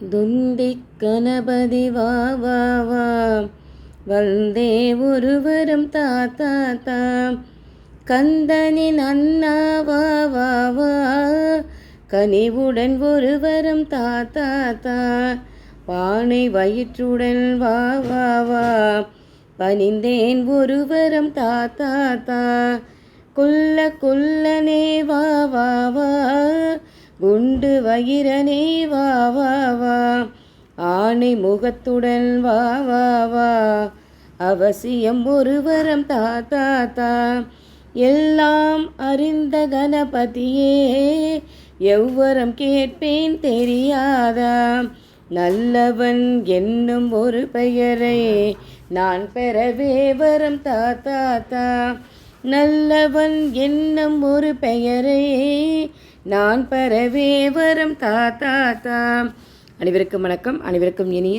துந்தி கணபதி வா வா வா. வந்தே ஒருவரும் தாத்தா தா கந்தனின் அண்ணா வா வா வா. கனிவுடன் ஒருவரும் தாத்தா தா பானை வயிற்றுடன் வா வா வா. பணிந்தேன் ஒருவரும் தாத்தா தா தா. குள்ள குள்ளனே வா வா வா. குண்டு வயிறனே வா வா வா. ஆணை முகத்துடன் வா வா வா. அவசியம் ஒருவரம் தா தா தா. எல்லாம் அறிந்த கணபதியே எவ்வரம் கேட்பேன் தெரியாதா? நல்லவன் என்னும் ஒரு பெயரை நான் பெறவே வரம் தா தா தா. நல்லவன் என்னும் ஒரு பெயரை நான் பரவே வரும் தா. தாம் அனைவருக்கும் வணக்கம். அனைவருக்கும் இனிய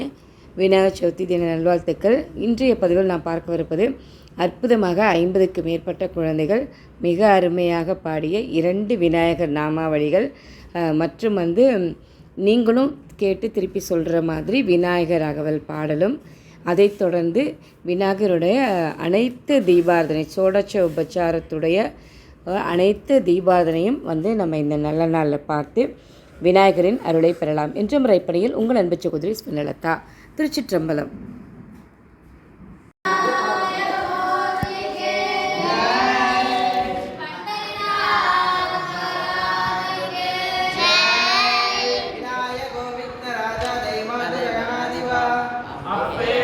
விநாயகர் சதுர்த்தி தின நல்வாழ்த்துக்கள். இன்றைய பதிவில் நான் பார்க்கவிருப்பது அற்புதமாக ஐம்பதுக்கு மேற்பட்ட குழந்தைகள் மிக அருமையாக பாடிய இரண்டு விநாயகர் நாமாவளிகள் மற்றும் வந்து நீங்களும் கேட்டு திருப்பி சொல்கிற மாதிரி விநாயகர் அகவல் பாடலும் அதைத் தொடர்ந்து விநாயகருடைய அனைத்து தீபாரதனை சோடச்ச உபச்சாரத்துடைய அனைத்து தீபாதனையும் வந்து நம்ம இந்த நல்ல நாளில் பார்த்து விநாயகரின் அருளை பெறலாம் என்ற முறைப்படியில் உங்கள் அன்பு சகோதரி ஸ்மிலலதா திருச்சிற்றம்பலம் Amém.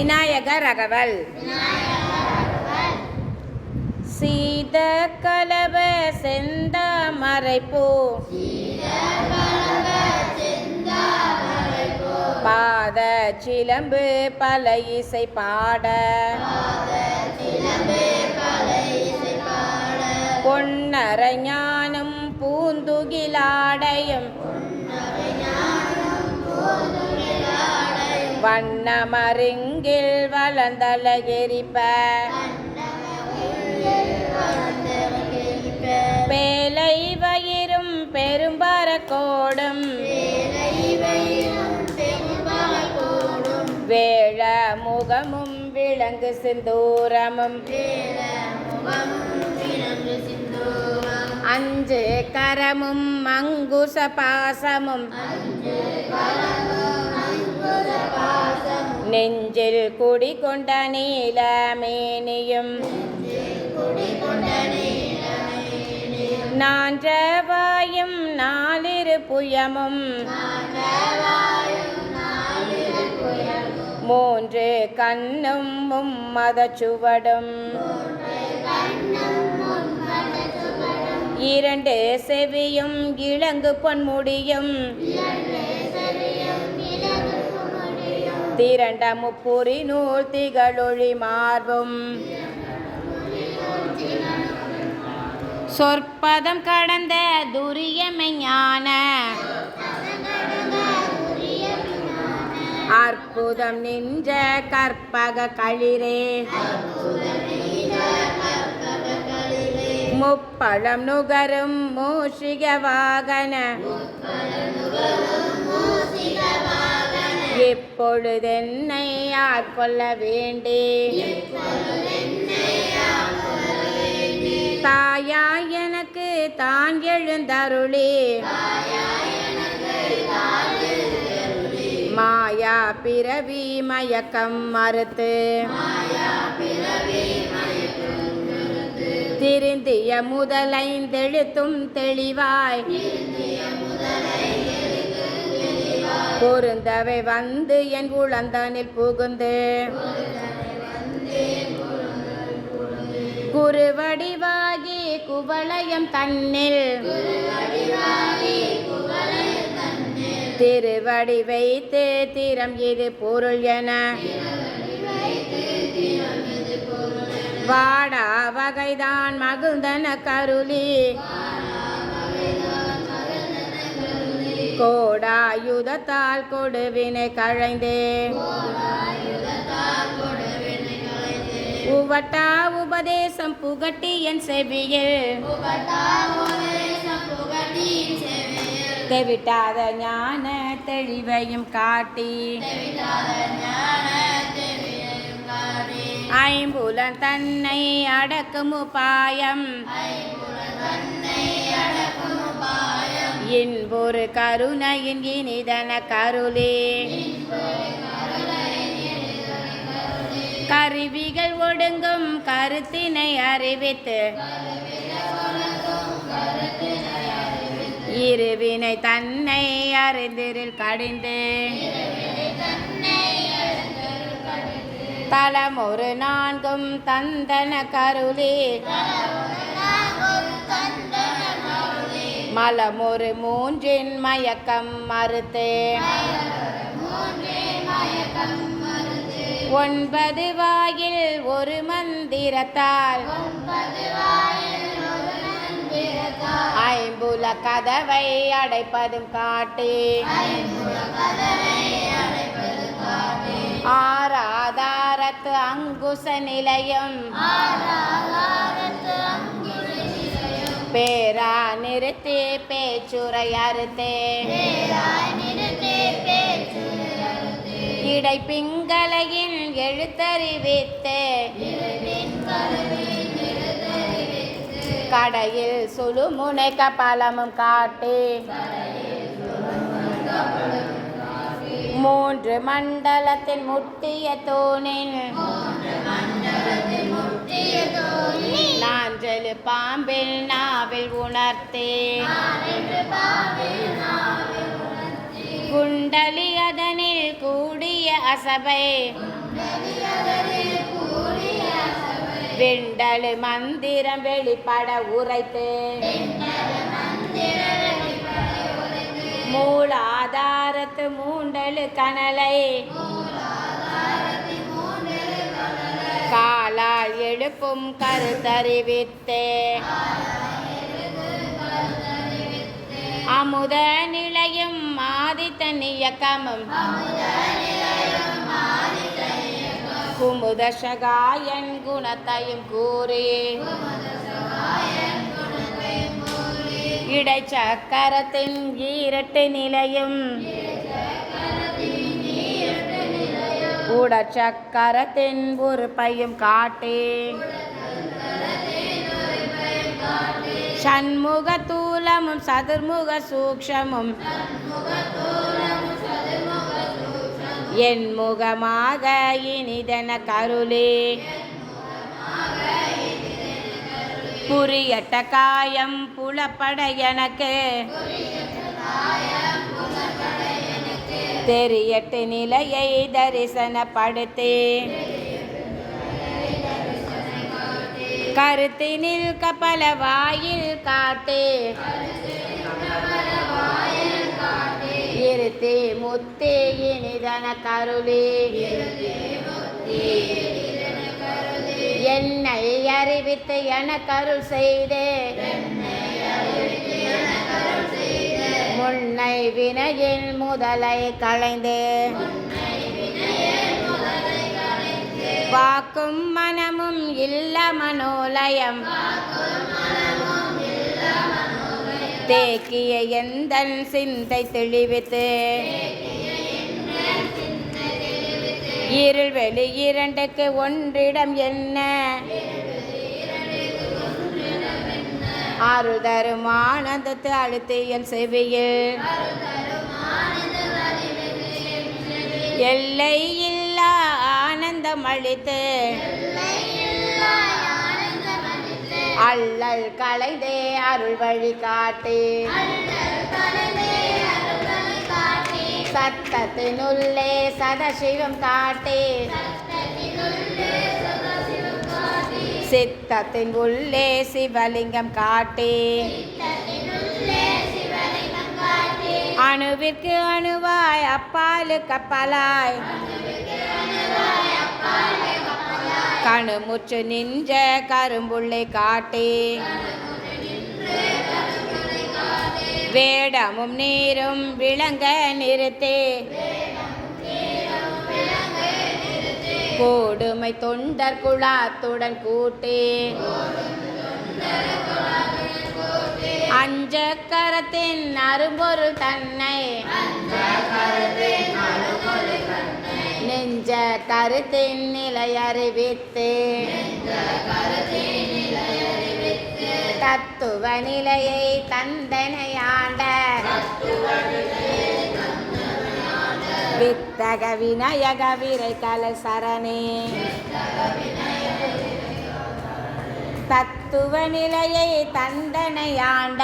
விநாயகர் அகவல் சீத கலவ செந்தாமரைப்பூ. பாத சிலம்பு பல இசை பாட. பொன்னர ஞானம் பூந்துகிலாடயம் வண்ணமருங்கில் வளர்ந்தழகெரிப்ப பேலை வயிறும் பெரும்பரக்கோடும். வேழ முகமும் விளங்கு சிந்தூரமும். அஞ்சு கரமும் மங்குச பாசமும். நெஞ்சில் குடிகொண்ட நீலமேனியும். நான்றவாயும் நாலிரு புயமும். மூன்று கண்ணும் மும்மத சுவடும். இரண்டு செவியும் இளங்கு பொன்முடியும் திரண்ட முப்புரி நூல் திகழொழி மார்பும். சொற்பதம் கடந்த துரியமைஞான அற்புதம் நின்ற கற்பக களிரே. முப்பழம் நுகரும் மூஷிக வாகன. இப்பொழுதென்னை கொல்ல வேண்டே தாயா எனக்கு தான் எழுந்தருளே மாயா பிறவி மயக்கம் மறுத்து. திருந்திய முதலைந்தெழுத்தும் தெளிவாய். பொருந்தவை வந்து என் உளந்தானில் புகுந்து. குருவடிவாகி குவளையம் தன்னில். திருவடி வைத்து திறம் இது பொருள் என. வாடா வகைதான் மகிழ்ந்தன கருளி. கோடாயுதத்தால் கொடுவினை கழைந்தே உவட்டா உபதேசம் புகட்டி என் செவியில். தெவிட்டாத ஞான தெளிவையும் காட்டி. ஐம்புலன் தன்னை அடக்கும் உபாயம். இன்பொரு கருணையின் இனிதன கருளே. கருவிகள் ஒடுங்கும் கருத்தினை அறிவித்து இருவினை தன்னை அறிந்திரில் கடிந்து தலம் ஒரு நான்கும் தந்தன கருளே. மலமொரு மூன்றின் மயக்கம் மறுத்தேன் ஒன்பது வாயில் ஒரு மந்திரத்தால். ஐம்புல கதவை அடைப்பதும் காட்டி. ஆராதாரத்து அங்குச நிலையம். பேரா நிறுத்தி பேச்சுரை அறுத்தே இடை பிங்களையின் எழுத்தறிவித்து. கடையில் சுழுமுனை கபாலமும் காட்டி. மூன்று மண்டலத்தின் முட்டிய தூணில் நாஞ்சலு பாம்பில் நாவில் உணர்த்தே. குண்டலி அதனில் கூடிய அசபை. விண்டலு மந்திரம் வெளிப்பட உரைத்து. மூலாதாரத்து மூண்டலு கனலை. காலால் எழுப்பும் கருத்தறிவித்தே. அமுத நிலையும் ஆதித்தன் இயக்கமும் குமுதசகாயன் குணத்தையும் கூறி. இடைச்சக்கரத்தின் ஈரட்டு நிலையும். உடச்சக்கரத்தின் பொறுப்பையும் காட்டி சண்முக தூலமும் சதுர்முக சூக்ஷமும். என் முகமாக இனிதன கருளே புரியட்ட காயம் புலப்பட எனக்கு தெரியட்டு நிலையை தரிசனப்படுத்தி கருத்தினில் கபல வாயில் காட்டு இருத்தி முத்தி இனிதன கருளி. அறிவித்து எனக்கருள் செய்து. முன்னை வினையில் முதலை களைந்தே. வாக்கும் மனமும் இல்ல மனோலயம். தேக்கிய எந்த சிந்தை தெளிவித்து. இருள் வெளி இரண்டுக்கு ஒன்றிடம் என்ன? அருள் தரும் ஆனந்தத்து அழுத்தியல் செவியில் எல்லை இல்லா ஆனந்தம் அழித்து அல்லல் கலைதே அருள் வழி காட்டி. சத்தத்தினுள்ளே சதசிவம் காட்டி. சித்தத்தின் உள்ளே சிவலிங்கம் காட்டி. அணுவிற்கு அணுவாய் அப்பாலுக்கு அப்பாலாய் கணுமுற்று நின்ற கரும்புள்ளை காட்டி. வேடமும் நீரும் விளங்க நிறுத்தே. கோடுமை தொண்டர் குழாத்துடன் கூட்டே. அஞ்ச கரத்தின் அரும்பொருள் தன்னை. நெஞ்ச கருத்தின் நிலை அறிவித்து. தத்துவ நிலையை தந்தனையாண்ட வித்தக விநாயக விரை கல சரணே. தத்துவ நிலையை தந்தனையாண்ட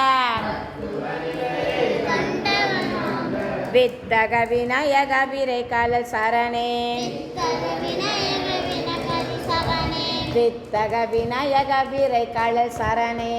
வித்தக விநாயக விரை கல சரணே. வித்தக விநாயக விரை கல சரணே.